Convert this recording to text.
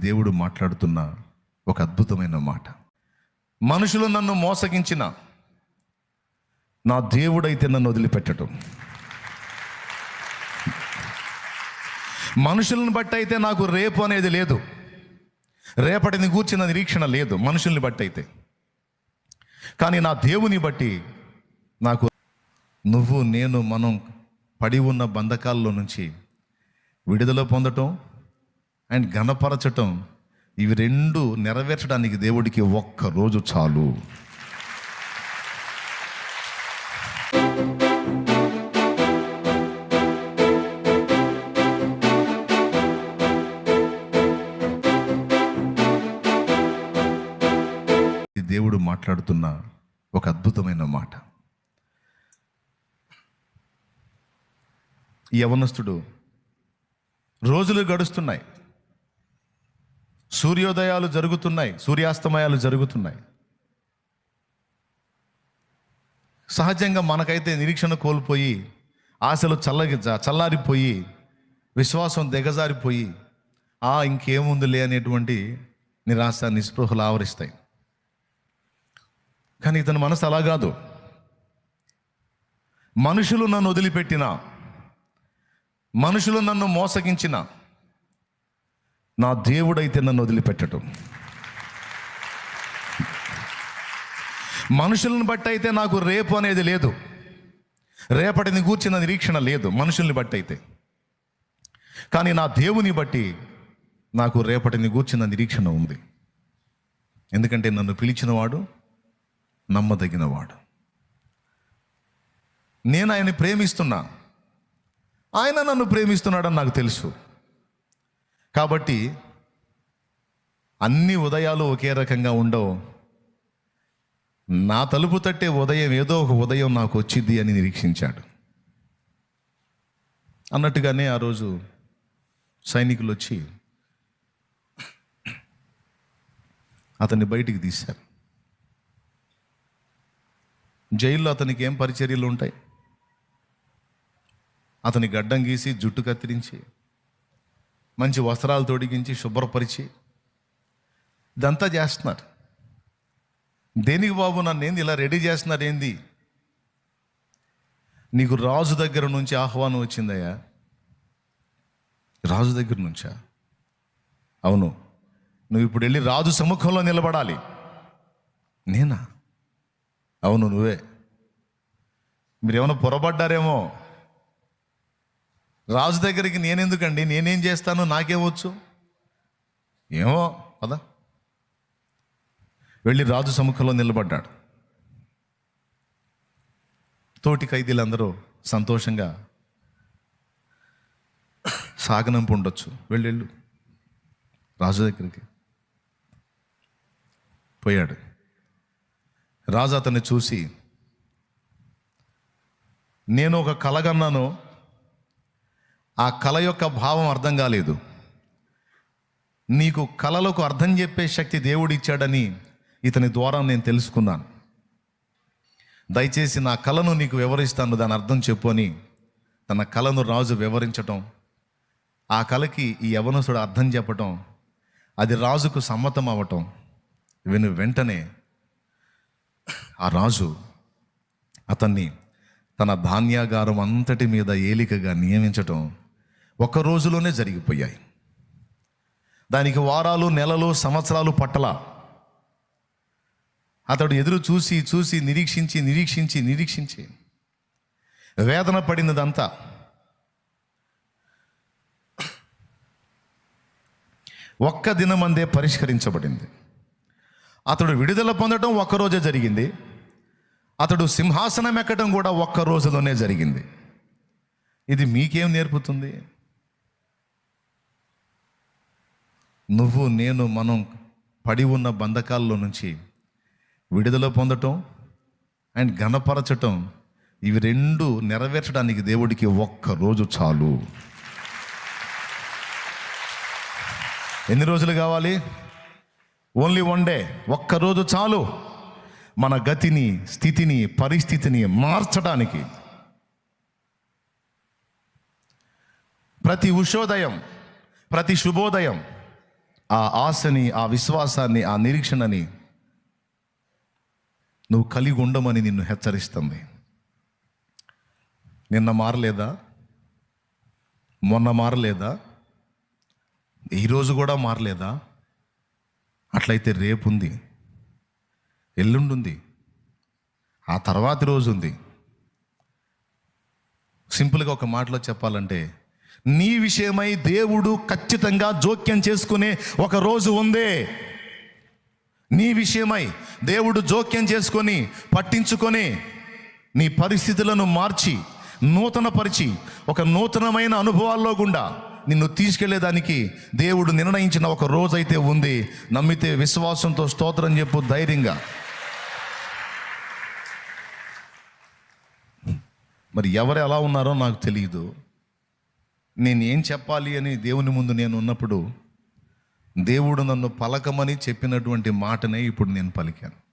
దేవుడు మాట్లాడుతున్న ఒక అద్భుతమైన మాట. మనుషులు నన్ను మోసగించిన నా దేవుడైతే నన్ను వదిలిపెట్టడం. మనుషులను బట్టి అయితే నాకు రేపు అనేది లేదు. రేపటిని కూర్చిన నిరీక్షణ లేదు మనుషుల్ని బట్టి అయితే. కానీ నా దేవుని బట్టి నాకు నువ్వు నేను మనం పడి ఉన్న బంధకాల్లో నుంచి విడుదల పొందటం అండ్ ఘనపరచటం ఇవి రెండు నెరవేర్చడానికి దేవుడికి ఒక్క రోజు చాలు. ఈ దేవుడు మాట్లాడుతున్న ఒక అద్భుతమైన మాట. ఈ యవనస్తుడు రోజులు గడుస్తున్నాయి. సూర్యోదయాలు జరుగుతున్నాయి సూర్యాస్తమయాలు జరుగుతున్నాయి. సహజంగా మనకైతే నిరీక్షణ కోల్పోయి ఆశలు చల్లగి చల్లారిపోయి విశ్వాసం దిగజారిపోయి ఆ ఇంకేముందులే అనేటువంటి నిరాశ నిస్పృహలు ఆవరిస్తాయి. కానీ ఇతని మనసు అలా కాదు. మనుషులు నన్ను వదిలిపెట్టిన మనుషులు నన్ను మోసగించిన నా దేవుడైతే నన్ను వదిలిపెట్టడం. మనుషులను బట్టి అయితే నాకు రేపు అనేది లేదు. రేపటిని కూర్చిన నిరీక్షణ లేదు మనుషుల్ని బట్టి అయితే కానీ నా దేవుని బట్టి నాకు రేపటిని కూర్చిన నిరీక్షణ ఉంది. ఎందుకంటే నన్ను పిలిచినవాడు నమ్మదగినవాడు. నేను ఆయన్ని ప్రేమిస్తున్నా. ఆయన నన్ను ప్రేమిస్తున్నాడని నాకు తెలుసు. కాబట్టి అన్ని ఉదయాలు ఒకే రకంగా ఉండవు. నా తలుపు తట్టే ఉదయం ఏదో ఒక ఉదయం నాకు వచ్చింది అని నిరీక్షించాడు. అన్నట్టుగానే ఆ రోజు సైనికులు వచ్చి అతన్ని బయటికి తీశారు. జైల్లో అతనికి ఏం పరిచర్యలు ఉంటాయి? అతని గడ్డం గీసి జుట్టు కత్తిరించి మంచి వస్త్రాలు తొడిగించి శుభ్రపరిచి ఇదంతా చేస్తున్నారు. దేనికి బాబు నన్ను ఏంది ఇలా రెడీ చేస్తున్నారు ఏంది? నీకు రాజు దగ్గర నుంచి ఆహ్వానం వచ్చిందయ్యా? రాజు దగ్గర నుంచా? అవును. నువ్వు ఇప్పుడు వెళ్ళి రాజు సముఖంలో నిలబడాలి. నేనా? అవును నువ్వే. మీరేమైనా పొరపడ్డారేమో రాజు దగ్గరికి నేనెందుకండి? నేనేం చేస్తాను? నాకేవచ్చు ఏమో కదా వెళ్ళి రాజు సముఖంలో నిలబడ్డాడు. తోటి ఖైదీలందరూ సంతోషంగా సాగనంపు ఉండొచ్చు. వెళ్ళెళ్ళు రాజు దగ్గరికి పోయాడు. రాజు అతన్ని చూసి నేను ఒక కలగన్నాను. ఆ కళ యొక్క భావం అర్థం కాలేదు. నీకు కళలకు అర్థం చెప్పే శక్తి దేవుడు ఇచ్చాడని ఇతని ద్వారా నేను తెలుసుకున్నాను. దయచేసి నా కళను నీకు వివరిస్తాను దాని అర్థం చెప్పు అని తన కళను రాజు వివరించటం ఆ కళకి ఈ యవనసుడు అర్థం చెప్పటం అది రాజుకు సమ్మతం అవ్వటం విను వెంటనే. ఆ రాజు అతన్ని తన ధాన్యాగారం అంతటి మీద ఏలికగా నియమించటం ఒక రోజులోనే జరిగిపోయాయి. దానికి వారాలు నెలలు సంవత్సరాలు పట్టలా. అతడు ఎదురు చూసి చూసి నిరీక్షించి నిరీక్షించి నిరీక్షించి. వేదన పడినదంతా. ఒక్క దినమందే పరిష్కరించబడింది. అతడు విడుదల పొందడం ఒక్కరోజే జరిగింది. అతడు సింహాసనం ఎక్కడం కూడా ఒక్క రోజులోనే జరిగింది. ఇది మీకేం నేర్పుతుంది? నువ్వు నేను మనం పడి ఉన్న బంధకాల్లో నుంచి విడుదల పొందటం అండ్ ఘనపరచటం ఇవి రెండు నెరవేర్చడానికి దేవుడికి ఒక్క రోజు చాలు. ఎన్ని రోజులు కావాలి? Only one day. ఒక్క రోజు చాలు. మన గతిని స్థితిని పరిస్థితిని మార్చడానికి ప్రతి ఉషోదయం ప్రతి శుభోదయం ఆ ఆశని ఆ విశ్వాసాన్ని ఆ నిరీక్షణని నువ్వు కలిగి ఉండమని నిన్ను హెచ్చరిస్తుంది. నిన్న మారలేదా? మొన్న మారలేదా? ఈరోజు కూడా మారలేదా? అట్లయితే రేపు ఉంది. ఎల్లుండి ఉంది ఆ తర్వాతి రోజు ఉంది. సింపుల్గా ఒక మాటలో చెప్పాలంటే నీ విషయమై దేవుడు ఖచ్చితంగా జోక్యం చేసుకునే ఒక రోజు ఉందే. నీ విషయమై దేవుడు జోక్యం చేసుకొని పట్టించుకొని నీ పరిస్థితులను మార్చి నూతనపరిచి ఒక నూతనమైన అనుభవాల్లో గుండా నిన్ను తీసుకెళ్ళేదానికి దేవుడు నిర్ణయించిన ఒక రోజైతే ఉంది. నమ్మితే విశ్వాసంతో స్తోత్రం చెప్పు ధైర్యంగా. మరి ఎవరు ఎలా ఉన్నారో నాకు తెలియదు నేను ఏం చెప్పాలి అని దేవుని ముందు నేను ఉన్నప్పుడు దేవుడు నన్ను పలకమని చెప్పినటువంటి మాటనే ఇప్పుడు నేను పలికాను.